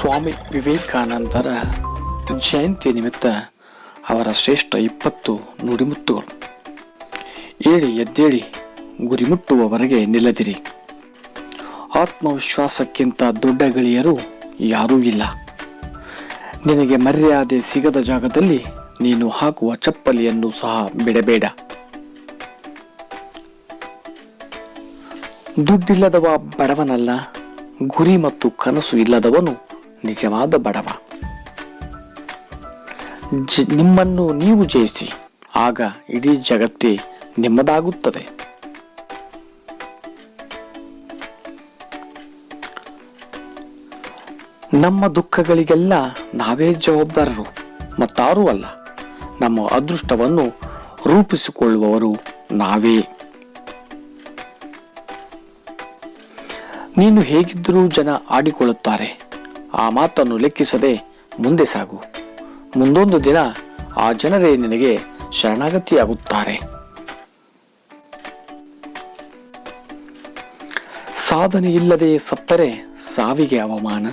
ಸ್ವಾಮಿ ವಿವೇಕಾನಂದರ ಜಯಂತಿ ನಿಮಿತ್ತ ಅವರ ಶ್ರೇಷ್ಠ ಇಪ್ಪತ್ತು ನುಡಿಮುತ್ತುಗಳು. ಏಳಿ ಎದ್ದೇಳಿ ಗುರಿ ಮುಟ್ಟುವವರೆಗೆ ನಿಲ್ಲದಿರಿ. ಆತ್ಮವಿಶ್ವಾಸಕ್ಕಿಂತ ದೊಡ್ಡ ಗೆಳೆಯರು ಯಾರೂ ಇಲ್ಲ. ನಿನಗೆ ಮರ್ಯಾದೆ ಸಿಗದ ಜಾಗದಲ್ಲಿ ನೀನು ಹಾಕುವ ಚಪ್ಪಲಿಯನ್ನು ಸಹ ಬಿಡಬೇಡ. ದುಡ್ಡಿಲ್ಲದವ ಬಡವನಲ್ಲ, ಗುರಿ ಮತ್ತು ಕನಸು ಇಲ್ಲದವನು ನಿಜವಾದ ಬಡವ. ಜ- ನಿಮ್ಮನ್ನು ನೀವು ಜಯಿಸಿ, ಆಗ ಇಡೀ ಜಗತ್ತೇ ನಿಮ್ಮದಾಗುತ್ತದೆ. ನಮ್ಮ ದುಃಖಗಳಿಗೆಲ್ಲ ನಾವೇ ಜವಾಬ್ದಾರರು, ಮತ್ತಾರೂ ಅಲ್ಲ. ನಮ್ಮ ಅದೃಷ್ಟವನ್ನು ರೂಪಿಸಿಕೊಳ್ಳುವವರು ನಾವೇ. ನೀನು ಹೇಗಿದ್ದರೂ ಜನ ಆಡಿಕೊಳ್ಳುತ್ತಾರೆ. ಆ ಮಾತನ್ನು ಲೆಕ್ಕಿಸದೆ ಮುಂದೆ ಸಾಗು. ಮುಂದೊಂದು ದಿನ ಆ ಜನರೇ ನಿನಗೆ ಶರಣಾಗತಿಯಾಗುತ್ತಾರೆ. ಸಾಧನೆ ಇಲ್ಲದೆ ಸತ್ತರೆ ಸಾವಿಗೆ ಅವಮಾನ.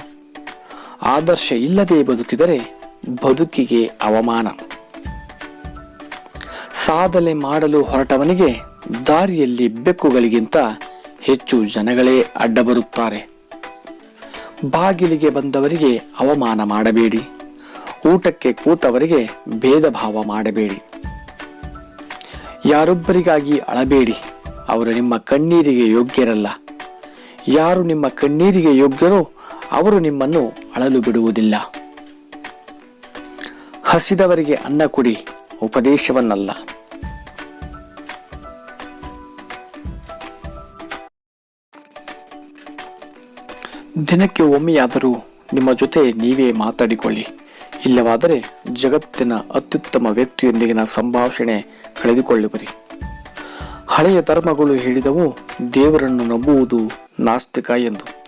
ಆದರ್ಶ ಇಲ್ಲದೆ ಬದುಕಿದರೆ ಬದುಕಿಗೆ ಅವಮಾನ. ಸಾಧನೆ ಮಾಡಲು ಹೊರಟವನಿಗೆ ದಾರಿಯಲ್ಲಿ ಬೆಕ್ಕುಗಳಿಗಿಂತ ಹೆಚ್ಚು ಜನಗಳೇ ಅಡ್ಡ ಬರುತ್ತಾರೆ ಬಾಗಿಲಿಗೆ ಬಂದವರಿಗೆ ಅವಮಾನ ಮಾಡಬೇಡಿ. ಊಟಕ್ಕೆ ಕೂತವರಿಗೆ ಭೇದ ಭಾವ ಮಾಡಬೇಡಿ. ಯಾರೊಬ್ಬರಿಗಾಗಿ ಅಳಬೇಡಿ. ಅವರು ನಿಮ್ಮ ಕಣ್ಣೀರಿಗೆ ಯೋಗ್ಯರಲ್ಲ. ಯಾರು ನಿಮ್ಮ ಕಣ್ಣೀರಿಗೆ ಯೋಗ್ಯರೋ ಅವರು ನಿಮ್ಮನ್ನು ಅಳಲು ಬಿಡುವುದಿಲ್ಲ. ಹಸಿದವರಿಗೆ ಅನ್ನ ಕೊಡಿ, ಉಪದೇಶವನ್ನಲ್ಲ. ದಿನಕ್ಕೆ ಒಮ್ಮೆಯಾದರೂ ನಿಮ್ಮ ಜೊತೆ ನೀವೇ ಮಾತಾಡಿಕೊಳ್ಳಿ. ಇಲ್ಲವಾದರೆ ಜಗತ್ತಿನ ಅತ್ಯುತ್ತಮ ವ್ಯಕ್ತಿಯೊಂದಿಗಿನ ಸಂಭಾಷಣೆ ಕಳೆದುಕೊಳ್ಳುವಿರಿ. ಹಳೆಯ ಧರ್ಮಗಳು ಹೇಳಿದವು, ದೇವರನ್ನು ನಂಬುವುದು ನಾಸ್ತಿಕ ಎಂದು.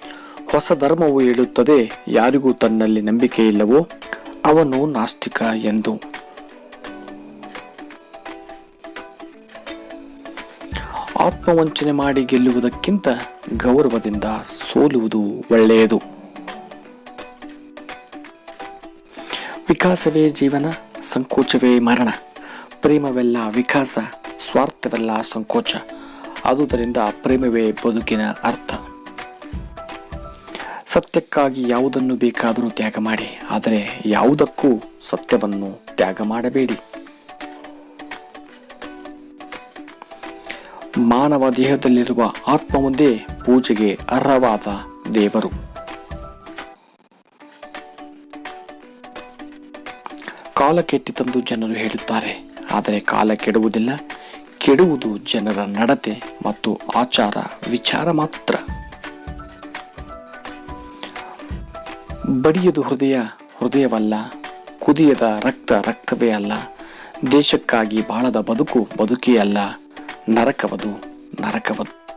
ಹೊಸ ಧರ್ಮವು ಹೇಳುತ್ತದೆ, ಯಾರಿಗೂ ತನ್ನಲ್ಲಿ ನಂಬಿಕೆ ಇಲ್ಲವೋ ಅವನು ನಾಸ್ತಿಕ ಎಂದು. ಆತ್ಮವಂಚನೆ ಮಾಡಿ ಗೆಲ್ಲುವುದಕ್ಕಿಂತ ಗೌರವದಿಂದ ಸೋಲುವುದು ಒಳ್ಳೆಯದು. ವಿಕಾಸವೇ ಜೀವನ, ಸಂಕೋಚವೇ ಮರಣ. ಪ್ರೇಮವೆಲ್ಲ ವಿಕಾಸ, ಸ್ವಾರ್ಥವೆಲ್ಲ ಸಂಕೋಚ. ಆದುದರಿಂದ ಪ್ರೇಮವೇ ಬದುಕಿನ ಅರ್ಥ. ಸತ್ಯಕ್ಕಾಗಿ ಯಾವುದನ್ನು ಬೇಕಾದರೂ ತ್ಯಾಗ ಮಾಡಿ, ಆದರೆ ಯಾವುದಕ್ಕೂ ಸತ್ಯವನ್ನು ತ್ಯಾಗ ಮಾಡಬೇಡಿ. ಮಾನವ ದೇಹದಲ್ಲಿರುವ ಆತ್ಮವೊಂದೇ ಪೂಜೆಗೆ ಅರ್ಹವಾದ ದೇವರು. ಕಾಲ ಕೆಟ್ಟಿತಂದು ಜನರು ಹೇಳುತ್ತಾರೆ, ಆದರೆ ಕಾಲ ಕೆಡುವುದಿಲ್ಲ. ಕೆಡುವುದು ಜನರ ನಡತೆ ಮತ್ತು ಆಚಾರ ವಿಚಾರ ಮಾತ್ರ. ಬಡಿಯದು ಹೃದಯ ಹೃದಯವಲ್ಲ, ಕುದಿಯದ ರಕ್ತ ರಕ್ತವೇ ಅಲ್ಲ. ದೇಶಕ್ಕಾಗಿ ಬಾಳದ ಬದುಕು ಬದುಕೇ ಅಲ್ಲ. నరకవదు నరకవదు.